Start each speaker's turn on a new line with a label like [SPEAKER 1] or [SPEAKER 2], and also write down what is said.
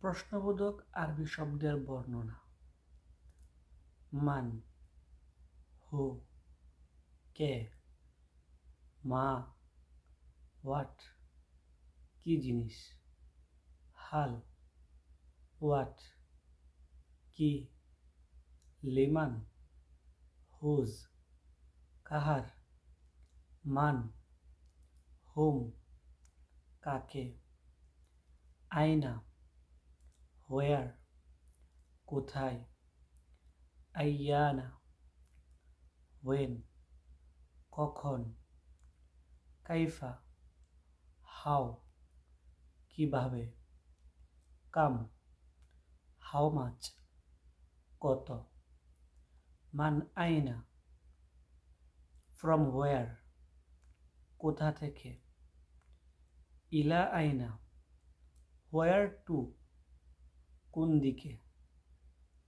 [SPEAKER 1] প্রশ্নবোধক আরবি শব্দের বর্ণনা। মান, হু, কে, মা, হোয়াট, কি জিনিস, হাল, হোয়াট, কি, লিমান, হুজ, কাহার, মান, হুম, কাকে, আয়না। হোয়ার কোথায়, আইয়ানা ওয়েন কখন, কাইফা, হাও, কীভাবে, কাম হাউ মাচ কত, মান আইনা ফ্রম হোয়ার কোথা থেকে, ইলা আইনা হোয়ার টু কোন দিকে